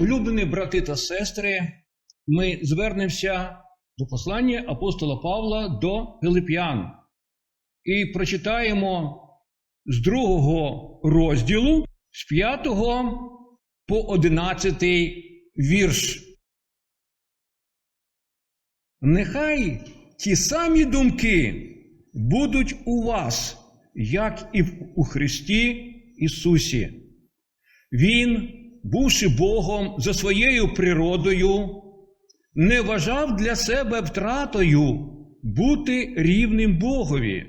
Улюблені брати та сестри, ми звернемося до послання апостола Павла до Пилип'ян і прочитаємо з другого розділу, з п'ятого по одинадцятий вірш. Нехай ті самі думки будуть у вас, як і у Христі Ісусі. Він, бувши Богом за своєю природою, не вважав для себе втратою бути рівним Богові,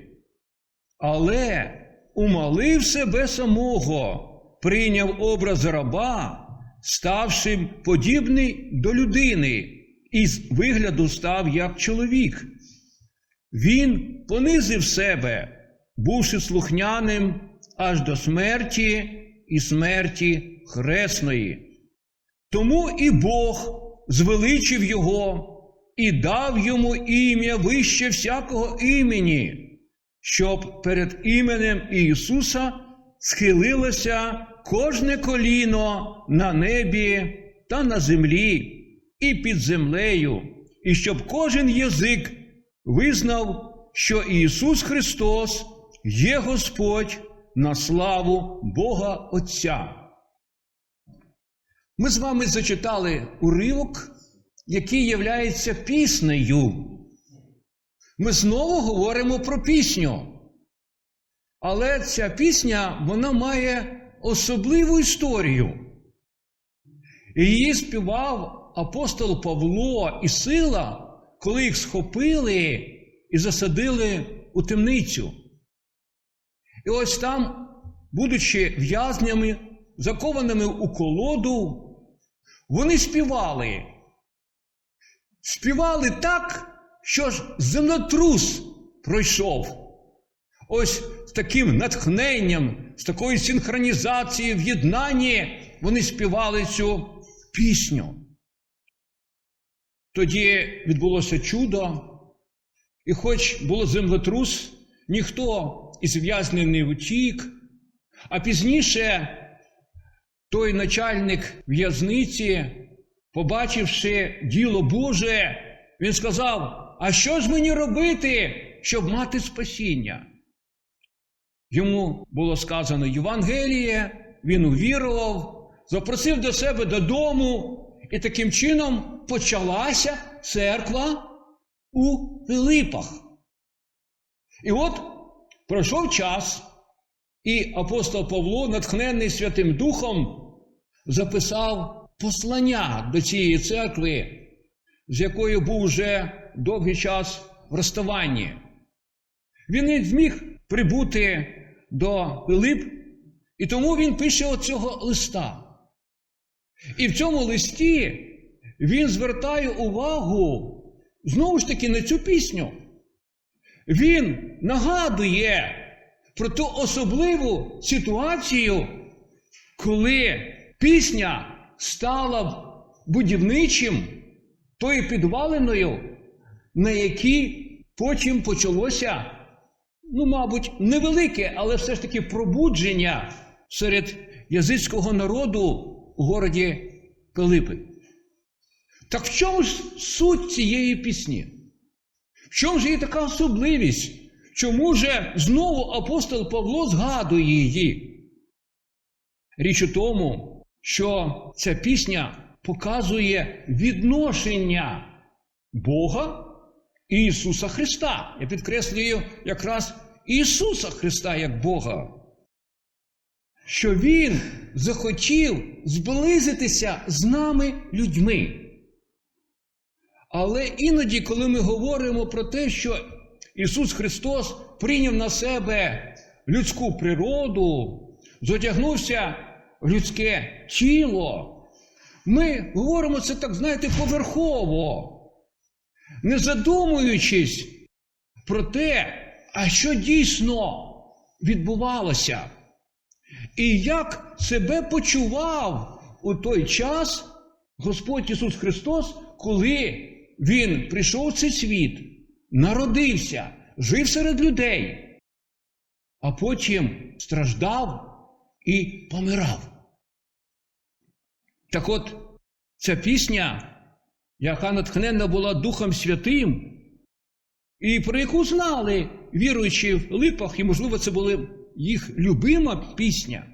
але умалив себе самого, прийняв образ раба, ставши подібний до людини, і з вигляду став як чоловік. Він понизив себе, бувши слухняним аж до смерті і смерті хресної. Тому і Бог звеличив його і дав йому ім'я вище всякого імені, щоб перед іменем Ісуса схилилося кожне коліно на небі та на землі і під землею, і щоб кожен язик визнав, що Ісус Христос є Господь на славу Бога Отця. Ми з вами зачитали уривок, який являється піснею. Ми знову говоримо про пісню. Але ця пісня вона має особливу історію. Її співав апостол Павло і Сила, коли їх схопили і засадили у темницю. І ось там, будучи в'язнями, закованими у колоду, вони співали. Співали так, що ж землетрус пройшов. Ось з таким натхненням, з такою синхронізацією, в єднанні вони співали цю пісню. Тоді відбулося чудо, і хоч було землетрус, ніхто із в'язнів не втік, а пізніше той начальник в'язниці, побачивши діло Боже, він сказав: А що ж мені робити, щоб мати спасіння? Йому було сказано Євангеліє, він увірував, запросив до себе додому, і таким чином почалася церква у Филипах. І от пройшов час, і апостол Павло, натхнений Святим Духом, записав послання до цієї церкви, з якою був вже довгий час в розставанні. Він не зміг прибути до Пилип, і тому він пише оцього листа. І в цьому листі він звертає увагу знову ж таки на цю пісню. Він нагадує про ту особливу ситуацію, коли пісня стала будівничим тою підваленою, на якій потім почалося, ну, мабуть, невелике, але все ж таки пробудження серед язичського народу у городі Пилипи. Так в чому ж суть цієї пісні? В чому ж її така особливість? Чому же знову апостол Павло згадує її? Річ у тому, що ця пісня показує відношення Бога і Ісуса Христа. Я підкреслюю якраз Ісуса Христа як Бога. Що Він захотів зблизитися з нами людьми. Але іноді, коли ми говоримо про те, що Ісус Христос прийняв на себе людську природу, зодягнувся людське тіло, ми говоримо це так, знаєте, поверхово, не задумуючись про те, а що дійсно відбувалося, і як себе почував у той час Господь Ісус Христос, коли Він прийшов в цей світ, народився, жив серед людей, а потім страждав і помирав. Так от, ця пісня, яка натхненна була Духом Святим, і про яку знали віруючі в липах, і, можливо, це була їх любима пісня,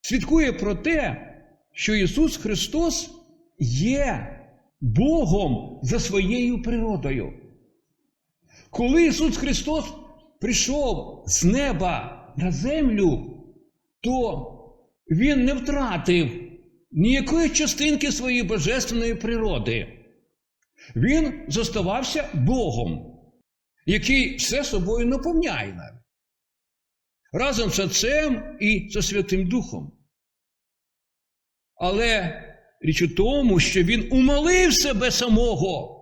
свідкує про те, що Ісус Христос є Богом за своєю природою. Коли Ісус Христос прийшов з неба на землю, то Він не втратив ніякої частинки своєї божественної природи. Він зоставався Богом, який все собою наповняє навіть. Разом з Отцем і з Святим Духом. Але річ у тому, що він умолив себе самого.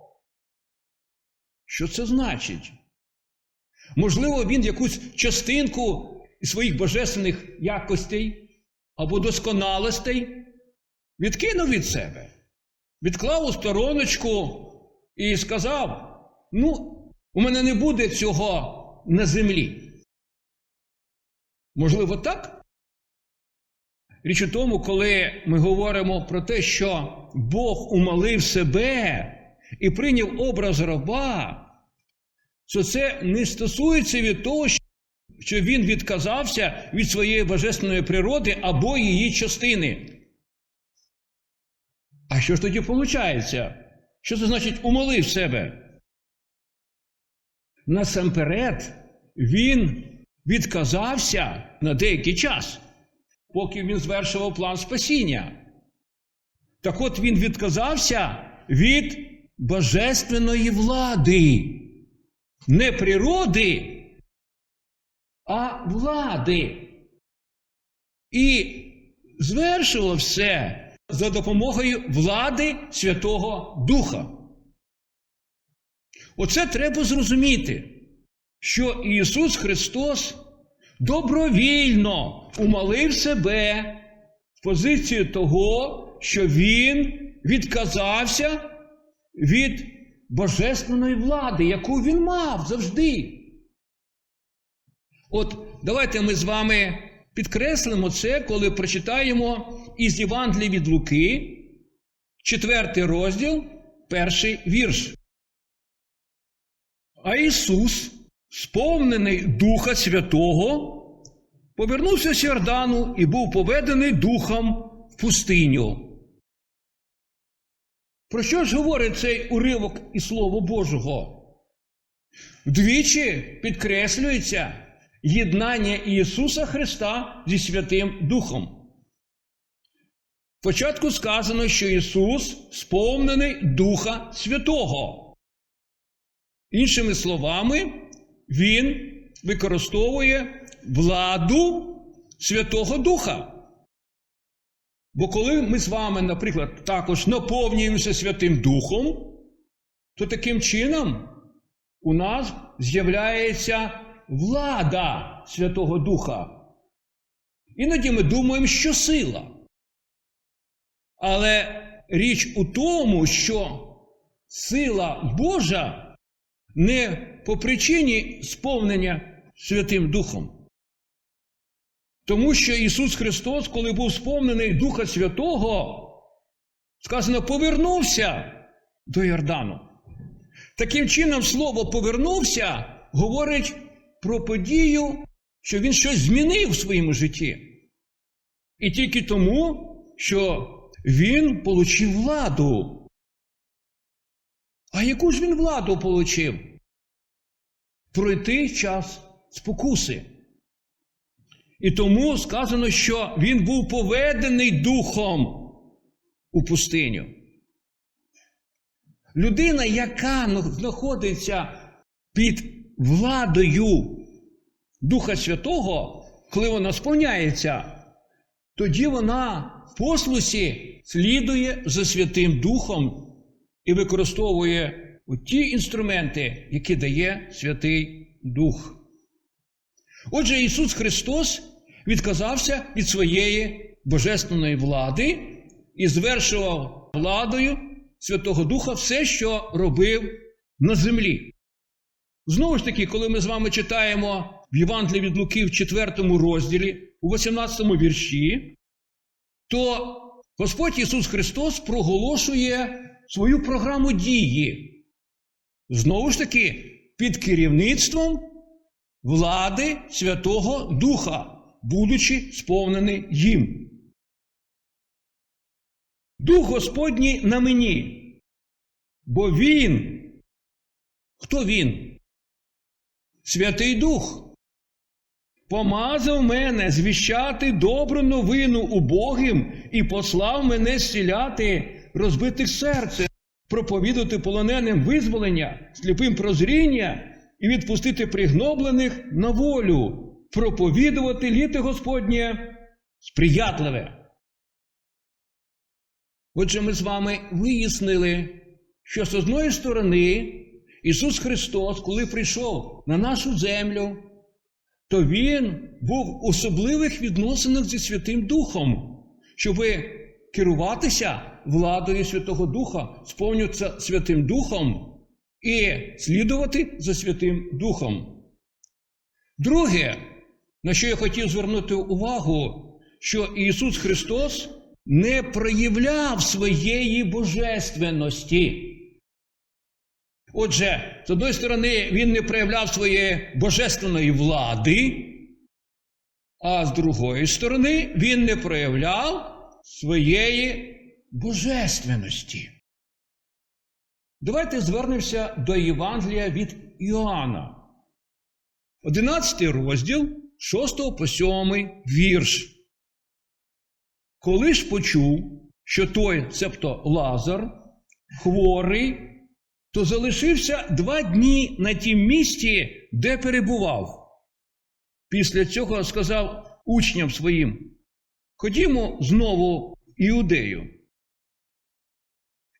Що це значить? Можливо, він якусь частинку своїх божественних якостей або досконалостей відкинув від себе, відклав у стороночку і сказав: ну, у мене не буде цього на землі. Можливо, так? Річ у тому, коли ми говоримо про те, що Бог умалив себе і прийняв образ раба, то це не стосується від того, що він відказався від своєї божественної природи або її частини. А що ж тоді виходить? Що це значить умолив себе? Насамперед, він відказався на деякий час, поки він звершував план спасіння. Так от він відказався від божественної влади, не природи, а влади. І звершував все за допомогою влади Святого Духа. Оце треба зрозуміти, що Ісус Христос добровільно умалив себе в позицію того, що Він відказався від божественної влади, яку він мав завжди. От давайте ми з вами підкреслимо це, коли прочитаємо із Євангелії від Луки, четвертий розділ, перший вірш. А Ісус, сповнений Духа Святого, повернувся з Йордану і був поведений Духом в пустиню. Про що ж говорить цей уривок і Слово Божого? Вдвічі підкреслюється єднання Ісуса Христа зі Святим Духом. Спочатку сказано, що Ісус сповнений Духа Святого. Іншими словами, Він використовує владу Святого Духа. Бо коли ми з вами, наприклад, також наповнюємося Святим Духом, то таким чином у нас з'являється влада Святого Духа. Іноді ми думаємо, що сила. Але річ у тому, що сила Божа не по причині сповнення Святим Духом. Тому що Ісус Христос, коли був сповнений Духа Святого, сказано, повернувся до Йордану. Таким чином, слово повернувся говорить про подію, що він щось змінив в своєму житті. І тільки тому, що він отримав владу. А яку ж він владу отримав? Пройти час спокуси. І тому сказано, що він був поведений духом у пустиню. Людина, яка знаходиться під владою Духа Святого, коли вона сповняється, тоді вона в послусі слідує за Святим Духом і використовує ті інструменти, які дає Святий Дух. Отже, Ісус Христос відказався від своєї божественної влади і звершував владою Святого Духа все, що робив на землі. Знову ж таки, коли ми з вами читаємо в Євангелії від Луки в 4 розділі, у 18 вірші, то Господь Ісус Христос проголошує свою програму дії. Знову ж таки, під керівництвом влади Святого Духа, будучи сповнений їм. Дух Господній на мені, бо Він. Хто Він? Святий Дух. Помазав мене звіщати добру новину убогим і послав мене зціляти розбитих серце, проповідати полоненим визволення, сліпим прозріння і відпустити пригноблених на волю, проповідувати літо Господнє сприятливе. Отже, ми з вами вияснили, що з одної сторони Ісус Христос, коли прийшов на нашу землю, то Він був в особливих відносинах зі Святим Духом, щоб керуватися владою Святого Духа, сповнюватися Святим Духом і слідувати за Святим Духом. Друге, на що я хотів звернути увагу, що Ісус Христос не проявляв своєї божественності. Отже, з одної сторони, він не проявляв своєї божественної влади, а з другої сторони, він не проявляв своєї божественності. Давайте звернемося до Євангелія від Іоанна. 11 розділ 6 по 7 вірш. Коли ж почув, що той, цебто Лазар, хворий, то залишився два дні на тім місці, де перебував. Після цього сказав учням своїм: Ходімо знову в Іудею.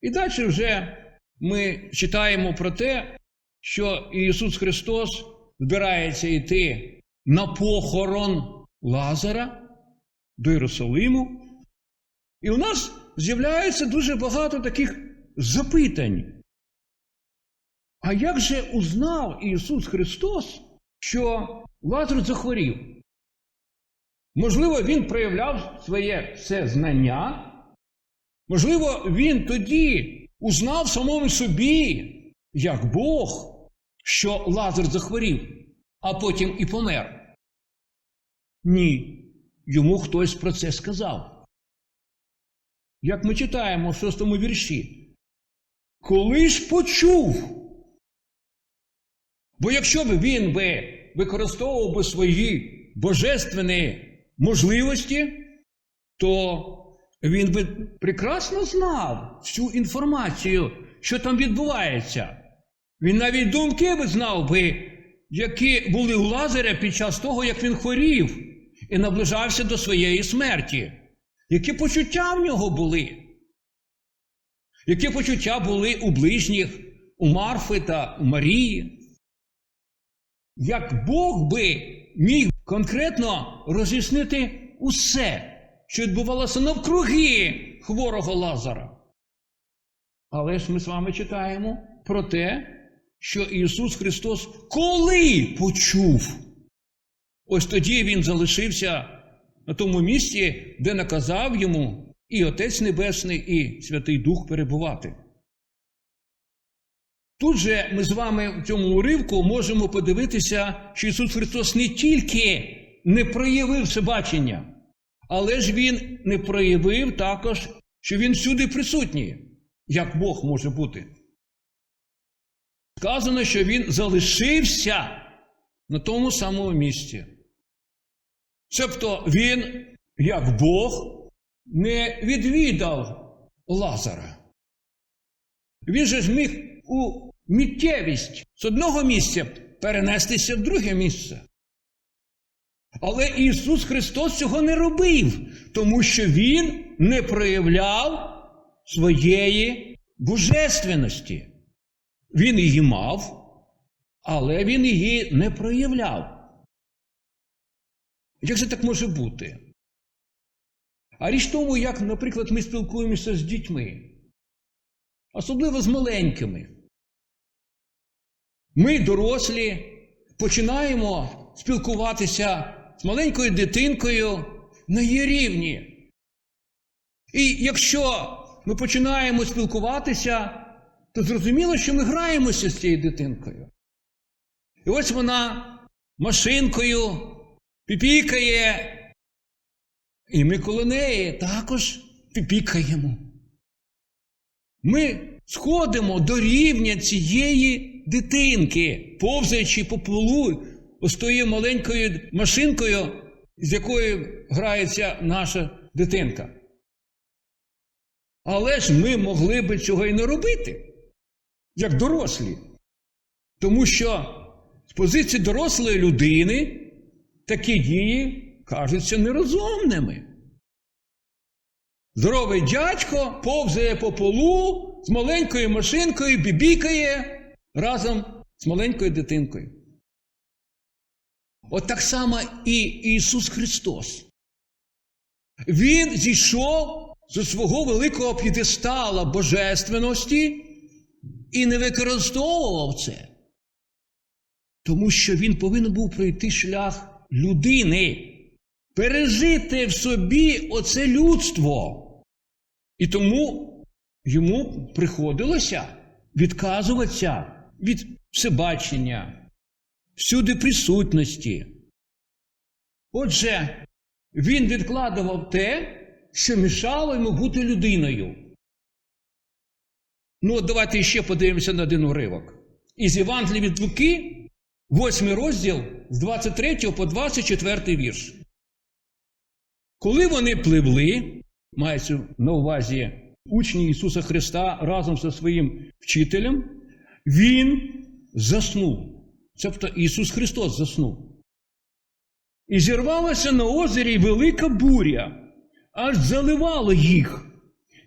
І далі вже ми читаємо про те, що Ісус Христос збирається йти на похорон Лазара до Єрусалиму. І у нас з'являється дуже багато таких запитань. А як же узнав Ісус Христос, що Лазар захворів? Можливо, Він проявляв своє все знання, можливо, він тоді узнав самому собі, як Бог, що Лазар захворів, а потім і помер. Ні, йому хтось про це сказав. Як ми читаємо в шостому вірші, коли ж почув? Бо якщо б він би використовував би свої божественні можливості, то він би прекрасно знав всю інформацію, що там відбувається. Він навіть думки би знав би, які були у Лазаря під час того, як він хворів і наближався до своєї смерті. Які почуття в нього були? Які почуття були у ближніх, у Марфи та у Марії? Як Бог би міг конкретно роз'яснити усе, що відбувалося навкруги хворого Лазара? Але ж ми з вами читаємо про те, що Ісус Христос коли почув, ось тоді Він залишився на тому місці, де наказав йому і Отець Небесний, і Святий Дух перебувати. Тут же ми з вами в цьому уривку можемо подивитися, що Ісус Христос не тільки не проявив це бачення, але ж Він не проявив також, що Він всюди присутній, як Бог може бути. Сказано, що Він залишився на тому самому місці. Тобто він, як Бог, не відвідав Лазара. Він же ж міг у миттєвість з одного місця перенестися в друге місце. Але Ісус Христос цього не робив, тому що Він не проявляв своєї божественності. Він її мав, але він її не проявляв. Як же так може бути? А річ тому, як, наприклад, ми спілкуємося з дітьми, особливо з маленькими. Ми, дорослі, починаємо спілкуватися з маленькою дитинкою на її рівні. І якщо ми починаємо спілкуватися, то зрозуміло, що ми граємося з цією дитинкою. І ось вона машинкою піпікає, і ми коло неї також піпікаємо. Ми сходимо до рівня цієї дитинки, повзаючи по полу ось тою маленькою машинкою, з якою грається наша дитинка. Але ж ми могли би цього і не робити, як дорослі. Тому що з позиції дорослої людини такі дії кажуться нерозумними. Здоровий дядько повзає по полу з маленькою машинкою, бібікає разом з маленькою дитинкою. От так само і Ісус Христос. Він зійшов зі свого великого п'єдестала божественності і не використовував це. Тому що він повинен був пройти шлях людини, пережити в собі оце людство. І тому йому приходилося відказуватися від всебачення, всюди присутності. Отже, він відкладував те, що мішало йому бути людиною. Ну, от давайте ще подивимося на один уривок. Із Євангелії від Луки, 8 розділ з 23 по 24 вірш. Коли вони пливли, мається на увазі учні Ісуса Христа разом зі своїм вчителем, Він заснув. Тобто Ісус Христос заснув. І зірвалася на озері велика буря, аж заливала їх,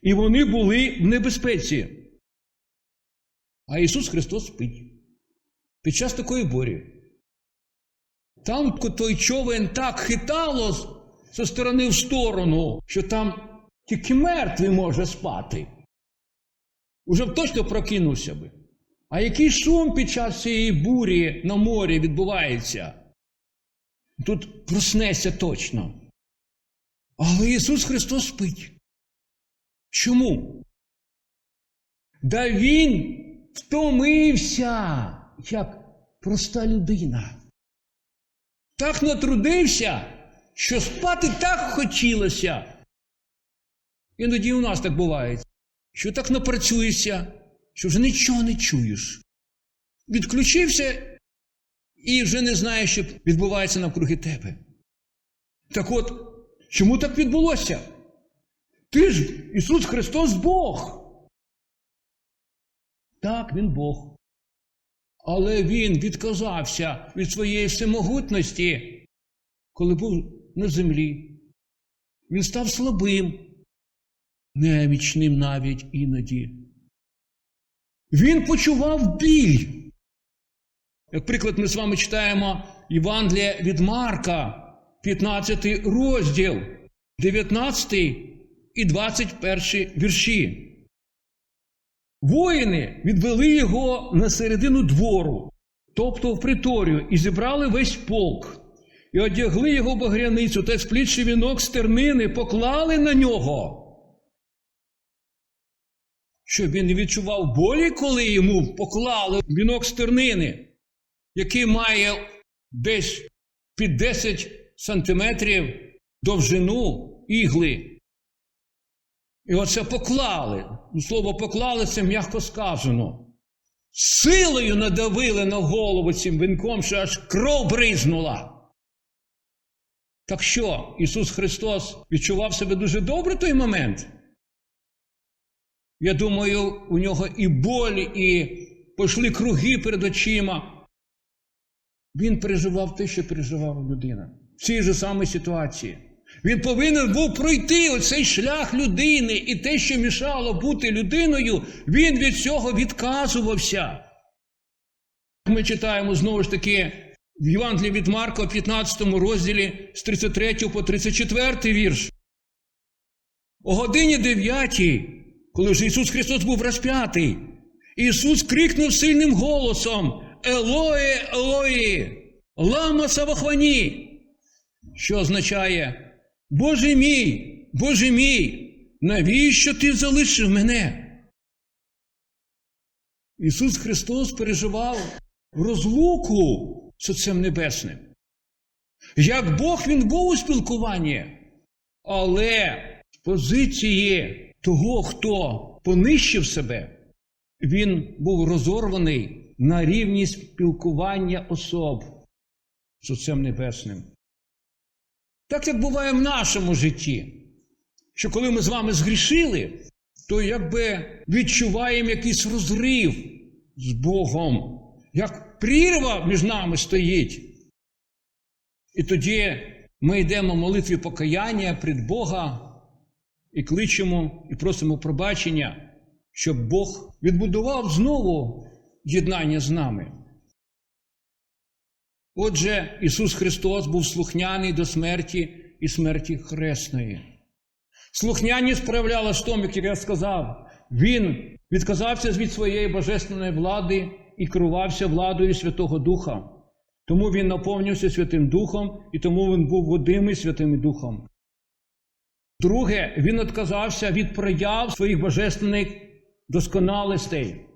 і вони були в небезпеці. А Ісус Христос спить. Під час такої бурі. Там той човен так хитало зі сторони в сторону, що там тільки мертвий може спати. Уже точно прокинувся би. А який шум під час цієї бурі на морі відбувається? Тут проснеться точно. Але Ісус Христос спить. Чому? Да Він втомився, як проста людина. Так натрудився, що спати так хотілося. Іноді у нас так буває, що так напрацюєшся, що вже нічого не чуєш. Відключився і вже не знаєш, що відбувається навкруги тебе. Так от, чому так відбулося? Ти ж Ісус Христос Бог. Так, Він Бог. Але Він відказався від своєї всемогутності, коли був на землі. Він став слабим, немічним навіть іноді. Він почував біль. Як приклад, ми з вами читаємо Євангелія від Марка, 15 розділ, 19 і 21 вірші. Воїни відвели його на середину двору, тобто в приторію, і зібрали весь полк, і одягли його багряницю та сплітши вінок з тернини, поклали на нього. Щоб він не відчував болі, коли йому поклали вінок з тернини, який має десь під 10 сантиметрів довжину ігли. І оце поклали. Ну, Слово поклали це м'яко сказано. Силою надавили на голову цим вінком, що аж кров бризнула. Так що, Ісус Христос відчував себе дуже добре в той момент? Я думаю, у нього і болі, і пішли круги перед очима. Він переживав те, що переживала людина. В цій же самій ситуації. Він повинен був пройти оцей шлях людини, і те, що мішало бути людиною, він від цього відказувався. Ми читаємо знову ж таки в Євангелії від Марка, 15 розділі з 33 по 34 вірш. О годині 9, коли вже Ісус Христос був розп'ятий, Ісус крикнув сильним голосом: Елої, Елої, лама Савахвані, що означає Боже мій, Боже мій, навіщо ти залишив мене? Ісус Христос переживав розлуку з Отцем Небесним. Як Бог Він був у спілкуванні, але з позиції того, хто понищив себе, він був розорваний на рівні спілкування особ з Отцем Небесним. Так як буває в нашому житті, що коли ми з вами згрішили, то якби відчуваємо якийсь розрив з Богом, як прірва між нами стоїть. І тоді ми йдемо в молитві покаяння пред Бога і кличемо і просимо пробачення, щоб Бог відбудував знову єднання з нами. Отже, Ісус Христос був слухняний до смерті і смерті хресної. Слухняність проявлялась в тому, як я сказав, Він відказався від своєї божественної влади і керувався владою Святого Духа. Тому він наповнився Святим Духом і тому він був водимий Святим Духом. Друге, він відказався від прояв своїх божественних досконалостей.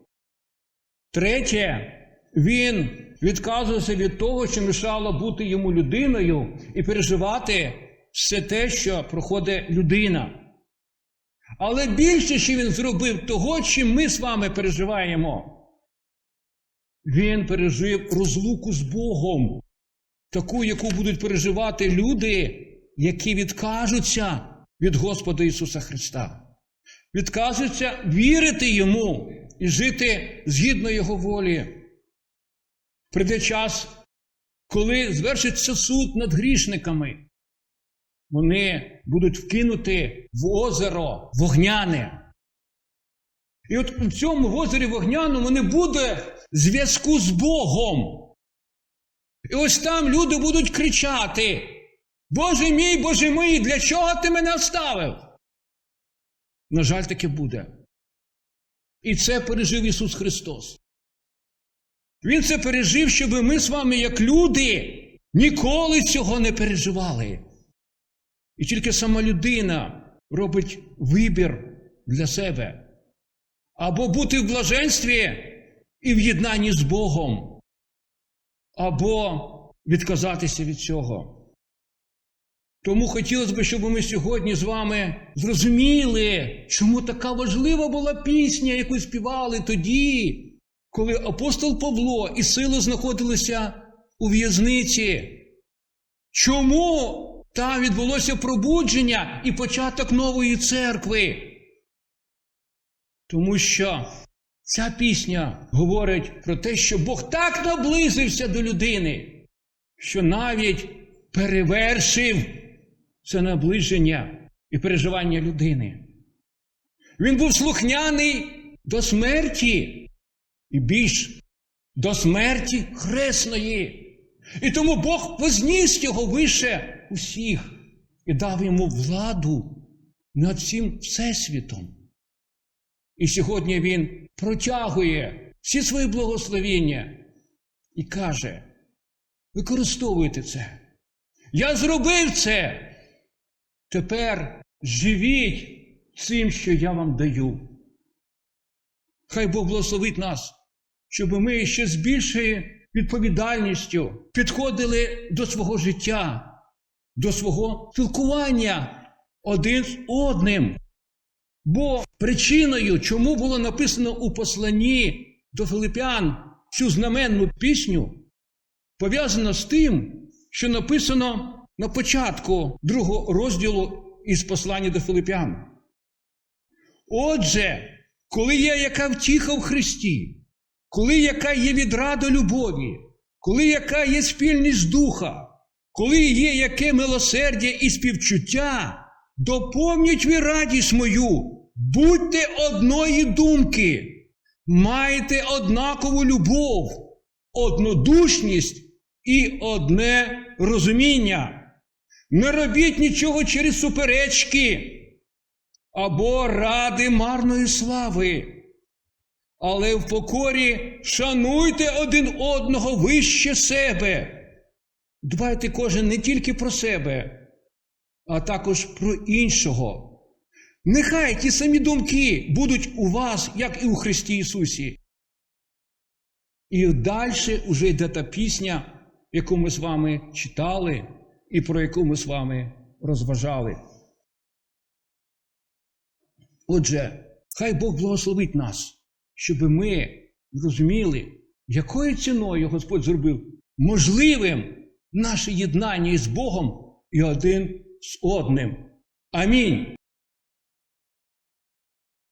Третє, він відказувався від того, що мішало бути йому людиною і переживати все те, що проходить людина. Але більше, що він зробив того, чим ми з вами переживаємо. Він пережив розлуку з Богом, таку, яку будуть переживати люди, які відкажуться від Господа Ісуса Христа, відказуються вірити Йому і жити згідно Його волі. Прийде час, коли звершиться суд над грішниками, вони будуть вкинуті в озеро вогняне. І от в цьому в озері вогняному не буде зв'язку з Богом. І ось там люди будуть кричати: Боже мій, Боже мій, для чого ти мене оставив? На жаль, таке буде. І це пережив Ісус Христос. Він це пережив, щоб ми з вами, як люди, ніколи цього не переживали. І тільки сама людина робить вибір для себе. Або бути в блаженстві і в єднанні з Богом, або відказатися від цього. Тому хотілося б, щоб ми сьогодні з вами зрозуміли, чому така важлива була пісня, яку співали тоді, коли апостол Павло і сила знаходилися у в'язниці. Чому там відбулося пробудження і початок нової церкви? Тому що ця пісня говорить про те, що Бог так наблизився до людини, що навіть перевершив це наближення і переживання людини. Він був слухняний до смерті і більш до смерті хресної. І тому Бог возніс його вище усіх і дав йому владу над всім Всесвітом. І сьогодні він протягує всі свої благословіння і каже: використовуйте це. Я зробив це. Тепер живіть цим, що я вам даю. Хай Бог благословить нас, щоб ми ще з більшою відповідальністю підходили до свого життя, до свого спілкування один з одним. Бо причиною, чому було написано у посланні до Филипян цю знаменну пісню, пов'язано з тим, що написано на початку другого розділу із послання до Филипян. Отже, коли є яка втіха в Христі, коли яка є відрада любові, коли яка є спільність духа, коли є яке милосердя і співчуття, доповніть ви радість мою, будьте одної думки, майте однакову любов, однодушність і одне розуміння. Не робіть нічого через суперечки або ради марної слави. Але в покорі шануйте один одного вище себе. Дбайте кожен не тільки про себе, а також про іншого. Нехай ті самі думки будуть у вас, як і у Христі Ісусі. І далі вже йде та пісня, яку ми з вами читали і про яку ми з вами розважали. Отже, хай Бог благословить нас, щоб ми розуміли, якою ціною Господь зробив можливим наше єднання із Богом і один з одним. Амінь.